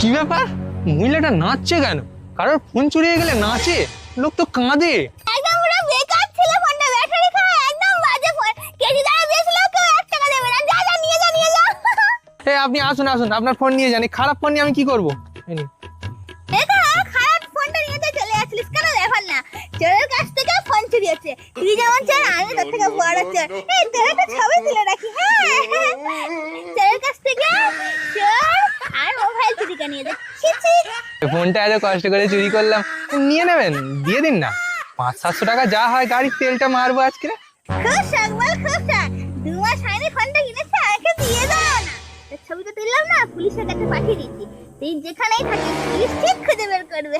কি ব্যাপার? মহিলাটা নাচছে কেন? কারোর ফোন চুরিয়ে গেলে নাচে? লোক তো কাঁদে। একদম পুরো বেকার ছিল ফোনটা ব্যাটারি খায় একদম বাজে ফোন। কেজি দাঁড়া দিয়েছিল কেউ এক টাকা দেবে না। যা যা নিয়ে যা নিয়ে যা এ আপনি আসুন আসুন আপনার ফোন নিয়ে যান। এই খারাপ ফোন নিয়ে আমি কি করব? চুরি তুই যেমন চোর আমি তোর থেকে বড় চোর এই তোর একটা ছবি তুলে রাখি হ্যাঁ। চোরের কাছ থেকে আর মোবাইল চুরি করে নিয়ে যাচ্ছে ফোনটা এত কষ্ট করে চুরি করলাম নিয়ে নেবেন দিয়ে দিন না। পাঁচ সাতশো টাকা যা হয় গাড়ির তেলটা মারবো আজকে। খুব বল খুব দু মাস হয়নি ফোনটা কিনেছে আমাকে দিয়ে দাও না। তোর ছবিটা তুললাম না পুলিশের কাছে পাঠিয়ে দিচ্ছি তুই যেখানেই থাকিস পুলিশ ঠিক খুঁজে বের করবে